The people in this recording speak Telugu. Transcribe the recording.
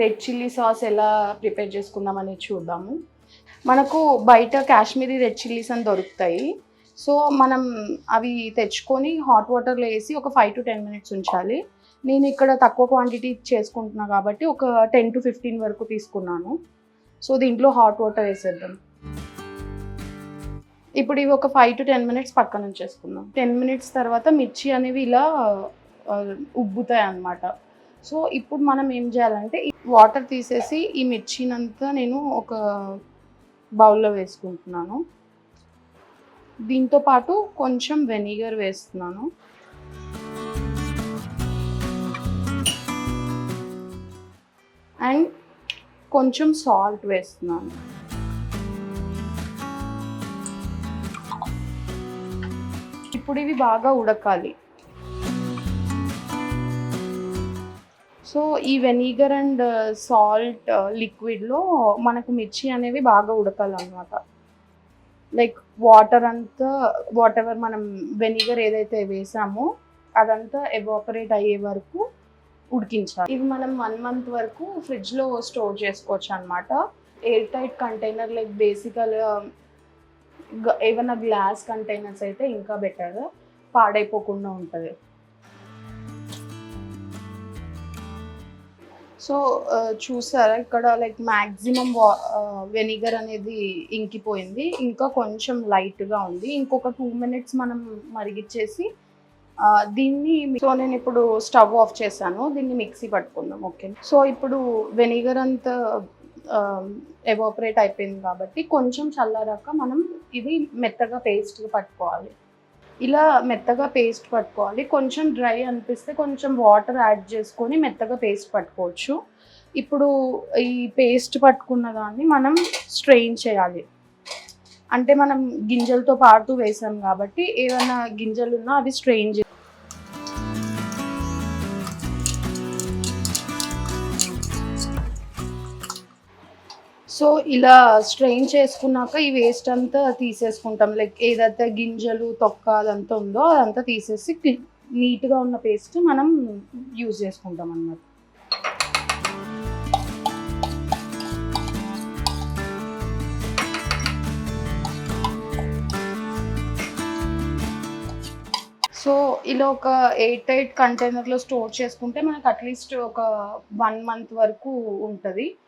రెడ్ చిల్లీ సాస్ ఎలా ప్రిపేర్ చేసుకుందాం అనేది చూద్దాము. మనకు బయట కాశ్మీరీ రెడ్ చిల్లీస్ అని దొరుకుతాయి. సో మనం అవి తెచ్చుకొని హాట్ వాటర్లో వేసి ఒక ఫైవ్ టు టెన్ మినిట్స్ ఉంచాలి. నేను ఇక్కడ తక్కువ క్వాంటిటీ చేసుకుంటున్నా కాబట్టి ఒక టెన్ టు ఫిఫ్టీన్ వరకు తీసుకున్నాను. సో దీంట్లో హాట్ వాటర్ వేసేద్దాం. ఇప్పుడు ఇవి ఒక ఫైవ్ టు టెన్ మినిట్స్ పక్కన ఉంచేసుకుందాం. టెన్ మినిట్స్ తర్వాత మిర్చి అనేవి ఇలా ఉబ్బుతాయి అన్నమాట సో ఇప్పుడు మనం ఏం చేయాలంటే వాటర్ తీసేసి ఈ మిర్చినంతా నేను ఒక బౌల్లో వేసుకుంటున్నాను. దీంతో పాటు కొంచెం వెనిగర్ వేస్తున్నాను. అండ్ కొంచెం సాల్ట్ వేస్తున్నాను. ఇప్పుడు ఇవి బాగా ఉడకాలి. సో ఈ వెనిగర్ అండ్ సాల్ట్ లిక్విడ్లో మనకు మిర్చి అనేవి బాగా ఉడకాలన్నమాట. లైక్ వాటర్ అంతా వాట్ ఎవర్ మనం వెనిగర్ ఏదైతే వేసామో అదంతా ఎవాపరేట్ అయ్యే వరకు ఉడికించాలి. ఇవి మనం వన్ మంత్ వరకు ఫ్రిడ్జ్లో స్టోర్ చేసుకోవచ్చు అనమాట ఎయిర్ టైట్ కంటైనర్ లైక్ బేసికల్గా ఏమైనా గ్లాస్ కంటైనర్స్ అయితే ఇంకా బెటర్. పాడైపోకుండా ఉంటుంది. సో చూసారా ఇక్కడ లైక్ మ్యాక్సిమం వెనిగర్ అనేది ఇంకిపోయింది. ఇంకా కొంచెం లైట్గా ఉంది. ఇంకొక టూ మినిట్స్ మనం మరిగిచ్చేసి దీన్ని సో నేను ఇప్పుడు స్టవ్ ఆఫ్ చేశాను. దీన్ని మిక్సీ పట్టుకుందాం ఓకే? సో ఇప్పుడు వెనిగర్ అంతా ఎవాపరేట్ అయిపోయింది కాబట్టి కొంచెం చల్లారాక మనం ఇది మెత్తగా పేస్ట్గా పట్టుకోవాలి. ఇలా మెత్తగా పేస్ట్ పట్టుకోవాలి. కొంచెం డ్రై అనిపిస్తే కొంచెం వాటర్ యాడ్ చేసుకొని మెత్తగా పేస్ట్ పట్టుకోవచ్చు. ఇప్పుడు ఈ పేస్ట్ పట్టుకున్న దాన్ని మనం స్ట్రెయిన్ చేయాలి. అంటే మనం గింజలతో పాటు వేసాం కాబట్టి ఏమైనా గింజలు ఉన్నా అవి స్ట్రెయిన్ సో ఇలా స్ట్రెయిన్ చేసుకున్నాక ఈ వేస్ట్ అంతా తీసేసుకుంటాం. లైక్ ఏదైతే గింజలు తొక్క అదంతా ఉందో అదంతా తీసేసి నీట్గా ఉన్న పేస్ట్ మనం యూజ్ చేసుకుంటాం అన్నమాట. సో ఇలా ఒక ఎయిట్ ఎయిట్ కంటైనర్లో స్టోర్ చేసుకుంటే మనకు అట్లీస్ట్ ఒక వన్ మంత్ వరకు ఉంటుంది.